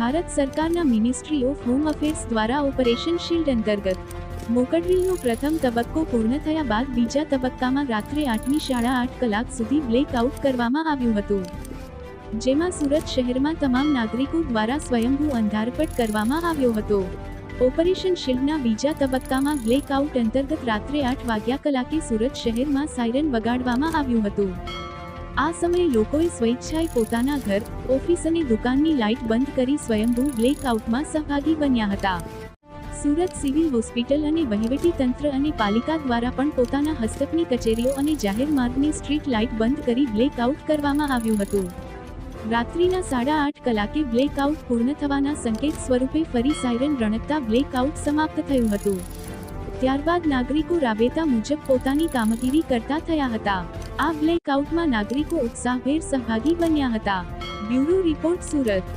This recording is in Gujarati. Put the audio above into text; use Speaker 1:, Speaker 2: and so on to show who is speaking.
Speaker 1: ભારત સરકારના મિનિસ્ટ્રી ઓફ હોમ અફેર્સ દ્વારા ઓપરેશન શિલ્ડ અંતર્ગત મોકડ્રીલનો પ્રથમ તબક્કો પૂર્ણ થયા બાદ બીજા તબક્કામાં રાત્રે આઠમી સાડા આઠ કલાક સુધી બ્લેકઆઉટ કરવામાં આવ્યું હતું, જેમાં સુરત શહેરમાં તમામ નાગરિકો દ્વારા સ્વયંભૂ અંધારપટ કરવામાં આવ્યો હતો. ઓપરેશન શિલ્ડના બીજા તબક્કામાં બ્લેકઆઉટ અંતર્ગત રાત્રે આઠ વાગ્યા કલાકે સુરત શહેરમાં સાયરન વગાડવામાં આવ્યું હતું. આ સમયે લોકોએ સ્વેચ્છાએ પોતાના ઘર, ઓફિસ અને દુકાનની લાઇટ બંધ કરી સ્વયંભૂ બ્લેકઆઉટમાં સહભાગી બન્યા હતા. સુરત સિવિલ હોસ્પિટલ અને વહીવટી તંત્ર અને પાલિકા દ્વારા પણ પોતાના હસ્તકની કચેરીઓ અને જાહેર માર્ગની સ્ટ્રીટ લાઇટ બંધ કરી બ્લેકઆઉટ કરવામાં આવ્યું હતું. રાત્રિના સાડા આઠ કલાકે બ્લેકઆઉટ પૂર્ણ થવાના સંકેત સ્વરૂપે ફરી સાયરન રણકતા બ્લેકઆઉટ સમાપ્ત થયું હતું. ત્યારબાદ નાગરિકો રાબેતા મુજબ પોતાની કામગીરી કરતા થયા હતા. આ બ્લેકઆઉટમાં નાગરિકો ઉત્સાહભેર સહભાગી બન્યા હતા. Bureau report Surat.